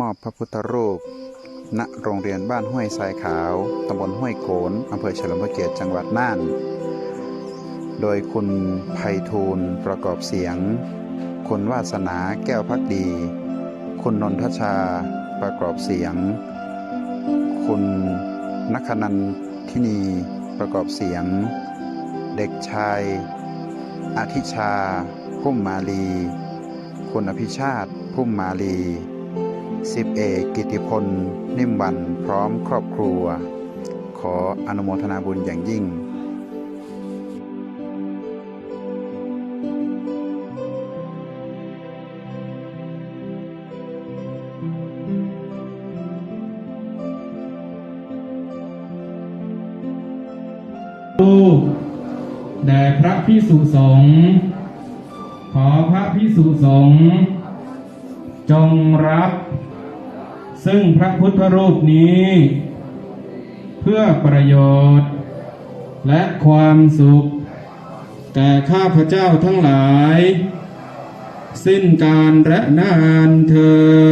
มอบพระพุทธรูป ณ โรงเรียนบ้านห้วยทรายขาว ตำบลห้วยโขนอำเภอเฉลิมพระเกียรติจังหวัดน่าน โดยคุณไพฑูรย์ประกอบเสียง คุณวาสนาแก้วพักดี คุณนนทชาประกอบเสียง คุณนัคนันทินีประกอบเสียง เด็กชายอาทิชาพุ่มมาลี คุณอภิชาติพุ่มมาลี สิบเอกกิติพล นิ่มวันพร้อมครอบครัว ขออนุโมทนาบุญอย่างยิ่งลูกแด่พระพิสุสงฆ์ขอพระพิสุสงฆ์จงรับ ซึ่งพระพุทธรูปนี้ เพื่อประโยชน์ และความสุข แก่ข้าพเจ้าทั้งหลาย สิ้นการและนานเธอ